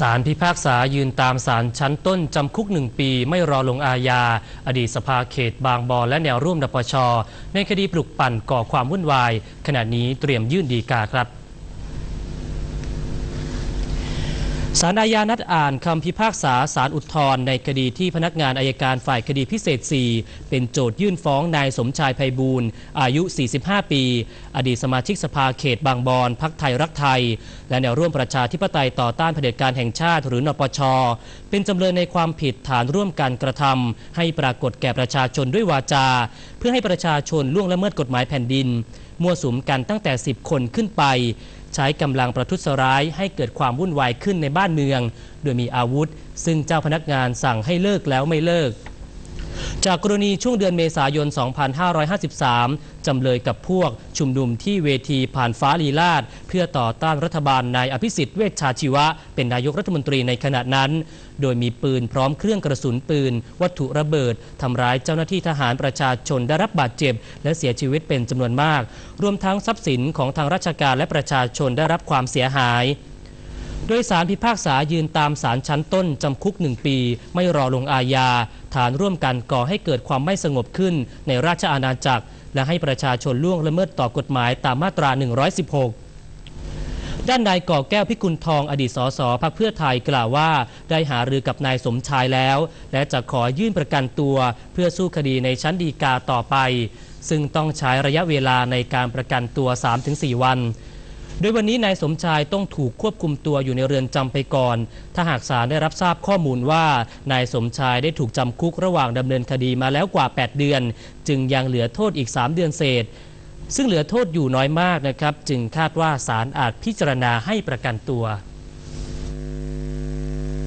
สารพิพากษายืนตามสารชั้นต้นจำคุกหนึ่งปี ไม่รอลงอาญา อดีตสภาเขตบางบอนและแนวร่วมนปชในคดีปลุกปั่นก่อความวุ่นวาย ขณะนี้เตรียมยื่นดีกาครับ ศาลอาญานัดอ่านคำพิพากษาศาลอุทธรณ์ในคดีที่พนักงานอายการฝ่ายคดีพิเศษ 4 เป็นโจทยื่นฟ้องนายสมชายไพบูลย์อายุ 45 ปี อดีตสมาชิกสภาเขตบางบอนพักไทยรักไทย และแนวร่วมประชาธิปไตยต่อต้านเผด็จการแห่งชาติหรือนปช เป็นจำเลยในความผิดฐานร่วมกันกระทำให้ปรากฏแก่ประชาชนด้วยวาจา พื่อให้ประชาชนล่วงละเมิดกฎหมายแผ่นดิน มั่วสุมกันตั้งแต่ 10 คนขึ้นไป ใช้กำลังประทุษร้ายให้เกิดความวุ่นวายขึ้นในบ้านเมือง โดยมีอาวุธ ซึ่งเจ้าพนักงานสั่งให้เลิกแล้วไม่เลิก จากกรณีช่วงเดือนเมษายน 2553 จำเลยกับพวกชุมนุมที่เวทีผ่านฟ้าลีลาด เพื่อต่อต้านรัฐบาลนายอภิสิทธิ์เวชชาชีวะ เป็นนายกรัฐมนตรีในขณะนั้น โดยมีปืนพร้อมเครื่องกระสุนปืน วัตถุระเบิด ทำร้ายเจ้าหน้าที่ทหารประชาชนได้รับบาดเจ็บ และเสียชีวิตเป็นจำนวนมาก รวมทั้งทรัพย์สินของทางราชการและประชาชนได้รับความเสียหาย โดยสารพิพากษายืนตามสารชั้นต้นจำคุกหนึ่งปี ไม่รอลงอาญา ฐานร่วมกันก่อให้เกิดความไม่สงบขึ้นในราชอาณาจักร และให้ประชาชนล่วงละเมิดต่อกฎหมายตามมาตรา 116ด้านนายก่อแก้วพิกุลทองอดีตสสพักเพื่อไทยกล่าวว่า ได้หารือกับนายสมชายแล้ว และจะขอยื่นประกันตัวเพื่อสู้คดีในชั้นฎีกาต่อไป ซึ่งต้องใช้ระยะเวลาในการประกันตัว 3-4 วัน โดยวันนี้นายสมชายต้องถูกควบคุมตัวอยู่ในเรือนจำไปก่อน ถ้าหากศาลได้รับทราบข้อมูลว่านายสมชายได้ถูกจำคุกระหว่างดำเนินคดีมาแล้วกว่า 8 เดือน จึงยังเหลือโทษอีก 3 เดือนเศษ ซึ่งเหลือโทษอยู่น้อยมากนะครับ จึงคาดว่าศาลอาจพิจารณาให้ประกันตัว